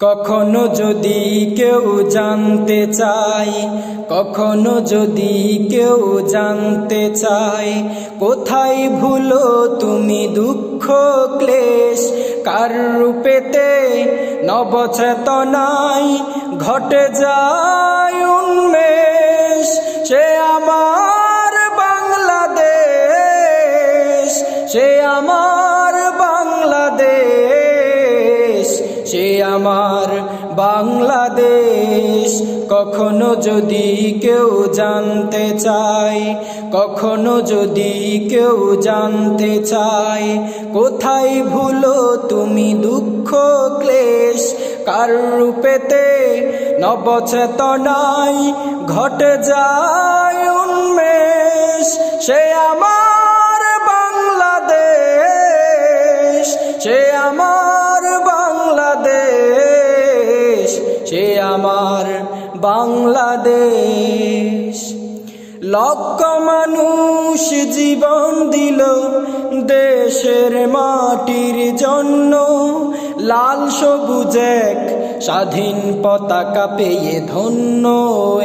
কখনো যদি কেউ জানতে চায়, কখনো যদি কেউ জানতে চায়, কোথায় ভুলো তুমি দুঃখ, ক্লেশ? কার রূপেতে নবচেতনায় ঘটে যায় উন্মেষ? সে আমার আমার বাংলাদেশ। কখনো যদি কেউ জানতে চায়, কখনো যদি কেউ জানতে চায়, কোথায় ভুলো তুমি দুঃখ, ক্লেশ? কার রূপেতে নবচেতনায় ঘটে যায় উন্মেষ? সে আমার আমার বাংলাদেশ। লক্ষ মানুষ জীবন দিল দেশের মাটির জন্য। লাল সবুজ এক স্বাধীন পতাকা পেয়ে ধন্য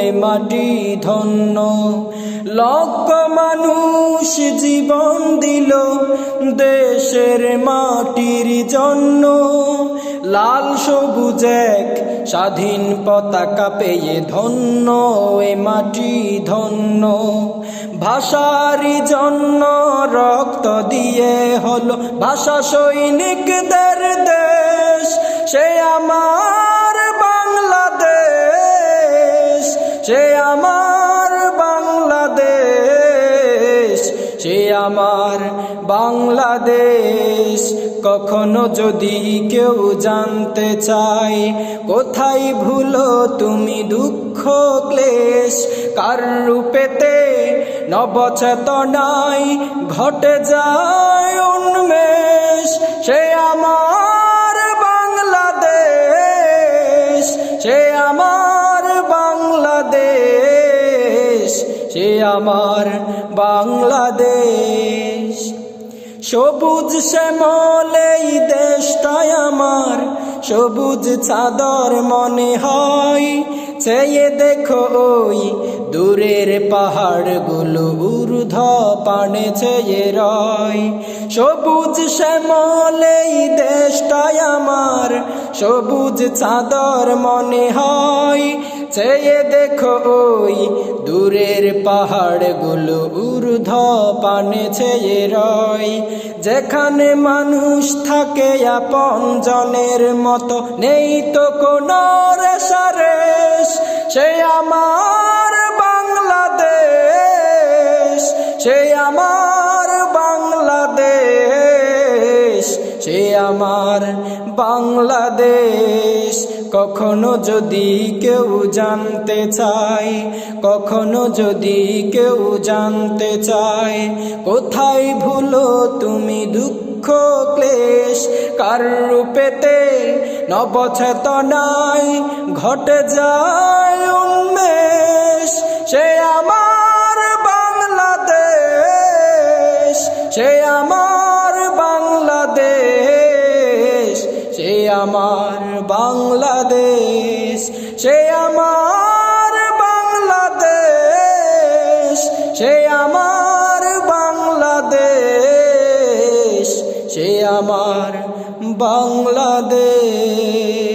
এ মাটি ধন্য। লক্ষ মানুষ জীবন দিল, দেশের মাটির জন্য। লাল সবুজ এক স্বাধীন পতাকা পেয়ে ধন্য, এ মাটি ধন্য। ভাষারই জন্য রক্ত দিয়ে হলো, ভাষা সৈনিকদের দেশ। সে আমার বাংলাদেশ, সে আমার সে আমার বাংলাদেশ কখনো যদি কেউ জানতে চায়, কোথায় ভুলো তুমি দুঃখ, ক্লেশ? কার রূপেতে নবচেতনায় ঘটে যায় উন্মেষ? সে আমার বাংলাদেশ, সে আমার বাংলাদেশ। সে আমার বাংলাদেশ। সবুজ শ্যামল এই দেশটাই আমার, সবুজ চাদর মনে হয়। চেয়ে দেখো ওই দূরের পাহাড়গুলো, ঊর্ধ্ব পানে চেয়ে রয়। সবুজ শ্যামল এই দেশটাই আমার, সবুজ চাদর মনে হয়। চেয়ে দেখো ওই দূরের পাহাড়গুলো ঊর্ধ্ব পানে চেয়ে রয়। যেখানে মানুষ থাকে আপন জনের মতো, নেই তো কোনো রেশারেশ সে আমার বাংলাদেশ, সে আমার বাংলাদেশ, সে আমার বাংলাদেশ। কখনো যদি কেউ জানতে চায়, কখনো যদি কেউ জানতে চায়, কোথায় ভুলো তুমি দুঃখ, ক্লেশ, কার রূপেতে নবচেতনায় ঘটে যায় উন্মেষ, সে আমার বাংলাদেশ, সে আমার বাংলাদেশ, সে আমার বাংলাদেশ সে আমার বাংলাদেশ সে আমার বাংলাদেশ সে আমার বাংলাদেশ।